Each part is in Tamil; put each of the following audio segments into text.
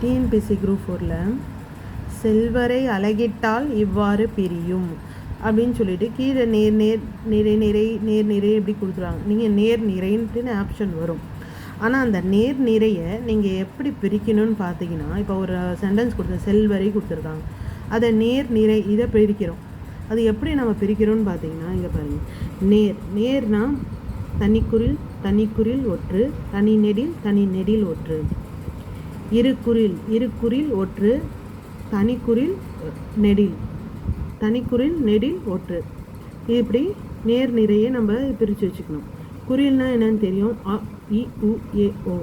டிஎன்பிசி குரூப் ஃபோரில் செல்வரை அழகிட்டால் இவ்வாறு பிரியும் அப்படின்னு சொல்லிட்டு கீழே நேர் நேர் நிறை நிறை நேர் நிறை எப்படி கொடுத்துருவாங்க? நீங்கள் நேர் நிறைன்ட்டுன்னு ஆப்ஷன் வரும். ஆனால் அந்த நேர் நிறையை நீங்கள் எப்படி பிரிக்கணும்னு பார்த்தீங்கன்னா இப்போ ஒரு சென்டென்ஸ் கொடுத்த செல்வரை கொடுத்துருக்காங்க. அதை நேர் நிறை இதை பிரிக்கிறோம். அது எப்படி நம்ம பிரிக்கிறோம்னு பார்த்தீங்கன்னா இங்கே பாருங்கள் நேர் நேர்னால் தனிக்குறில் தனிக்குறில் ஒற்று தனி நெடில் தனி நெடில் ஒற்று இரு குறில் இரு குறில் ஒற்று தனிக்குறில் நெடில் தனிக்குறில் நெடில் ஒற்று. இப்படி நேர் நிறைய நம்ம பிரித்து வச்சுக்கணும். குறில்னால் என்னன்னு தெரியும்? அ இ உ ஏ ஓ.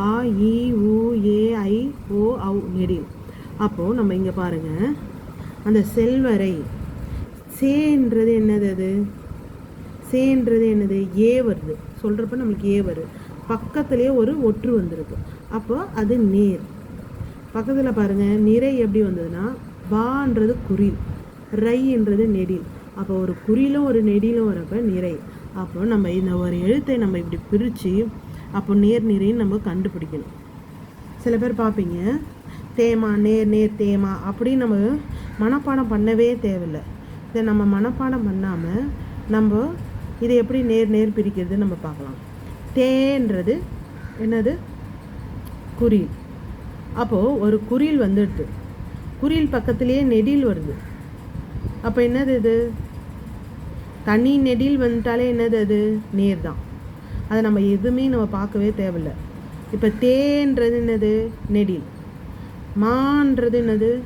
ஆ இ உ ஏ ஐ ஓ ஔ நெடில். அப்போது நம்ம இங்கே பாருங்கள் அந்த செல்வரை சேன்றது என்னது அது? சேன்றது என்னது? ஏ வருது. சொல்கிறப்ப நம்மளுக்கு ஏ வருது. பக்கத்துலேயே ஒரு ஒற்று வந்திருக்கு. அப்போ அது நீர். பக்கத்தில் பாருங்கள் நிறை எப்படி வந்ததுன்னா வான்றது குறில் ரைன்றது நெடில். அப்போ ஒரு குறிலும் ஒரு நெடிலும் வரப்ப நிறை. அப்போ நம்ம இந்த ஒரு எழுத்தை நம்ம இப்படி பிரித்து அப்போ நேர் நிறைன்னு நம்ம கண்டுபிடிக்கணும். சில பேர் பார்ப்பீங்க தேமா நேர் நேர் தேமா அப்படின்னு நம்ம மனப்பாடம் பண்ணவே தேவையில்லை. இதை நம்ம மனப்பாடம் பண்ணாமல் நம்ம இதை எப்படி நேர் நேர் பிரிக்கிறது நம்ம பார்க்கலாம். தேன்றது என்னது? குறில் அப்போது ஒரு குறில் வந்துடுது. குறில் பக்கத்துலேயே நெடில் வருது. அப்போ என்னது இது? தனி நெடில் வந்துட்டாலே என்னது அது? நேர் தான். அதை நம்ம எதுவுமே நம்ம பார்க்கவே தேவையில்ல. இப்போ தேன்றது என்னது? நெடில். மான்றது என்னது?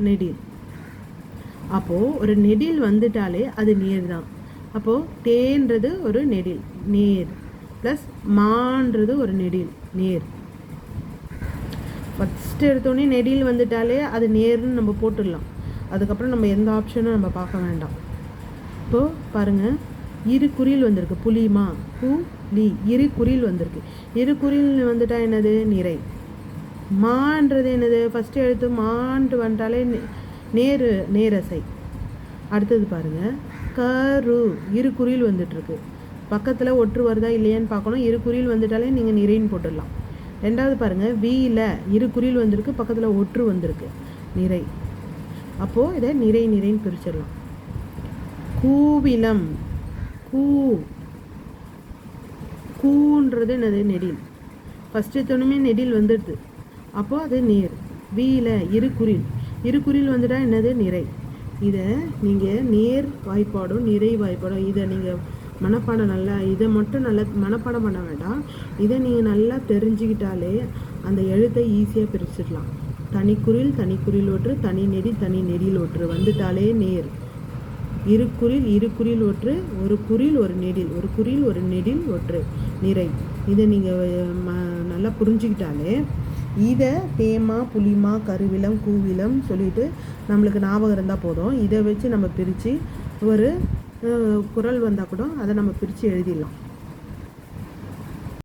நெடில். அப்போது ஒரு நெடில் வந்துட்டாலே அது நேர் தான். அப்போது தேன்றது ஒரு நெடில். நீர். ப்ளஸ் மான்றது ஒரு நெடில் நேர். ஃபஸ்ட்டு எடுத்தோடனே நெடில் வந்துட்டாலே அது நேர்னு நம்ம போட்டுடலாம். அதுக்கப்புறம் நம்ம எந்த ஆப்ஷனும் நம்ம பார்க்க வேண்டாம். இப்போது பாருங்கள் இரு குறில் வந்திருக்கு. புலிமா பூ லி இரு குறில் வந்திருக்கு. இரு குறில் வந்துட்டா என்னது? நிறை. மான்றது என்னது? ஃபஸ்ட்டு எழுத்து மான்ட்டு வந்துட்டாலே நே- நேரு நேரசை. அடுத்தது பாருங்கள் கரு இரு குறில் வந்துட்டுருக்கு. பக்கத்தில் ஒற்று வருதா இல்லையான்னு பார்க்கணும். இரு குறியில் வந்துட்டாலே நீங்கள் நிறைன்னு போட்டுடலாம். ரெண்டாவது பாருங்கள் வீல இரு குறியில் வந்திருக்கு பக்கத்தில் ஒற்று வந்திருக்கு. நிறை. அப்போது இதை நிறை நிறைன்னு பிரிச்சிடலாம். கூவிலம். கூ. கூன்றது என்னது? நெடில். ஃபஸ்ட்டு எடுத்தோடனே நெடில் வந்துடுது. அப்போ அது நேர். வீல இரு குறில் இரு குறில் வந்துட்டா என்னது? நிறை. இதை நீங்கள் நேர் வாய்ப்பாடும் நிறை வாய்ப்பாடும் இதை நீங்கள் மனப்பாடம் நல்லா இதை மட்டும் நல்லா மனப்பாடம் பண்ண வேண்டாம். இதை நீங்கள் நல்லா தெரிஞ்சுக்கிட்டாலே அந்த எழுத்தை ஈஸியாக பிரிச்சிடலாம். தனிக்குறில் தனிக்குறில் ஒற்று தனி நெடி தனி நெறியில் ஒற்று. வந்துட்டாலே நேர். இரு குறில் இரு குறில் ஒற்று ஒரு குறில் ஒரு நெடில் ஒரு குறில் ஒரு நெடில் ஒற்று. நிறை. இதை நீங்கள் நல்லா புரிஞ்சுக்கிட்டாலே இதை தேமா புளிமா கருவிலம் கூவிலம் சொல்லிட்டு நம்மளுக்கு ஞாபகம் இருந்தால் போதும். இதை வச்சு நம்ம பிரித்து ஒரு குரல் வந்தால் கூட அதை நம்ம பிரித்து எழுதிடலாம்.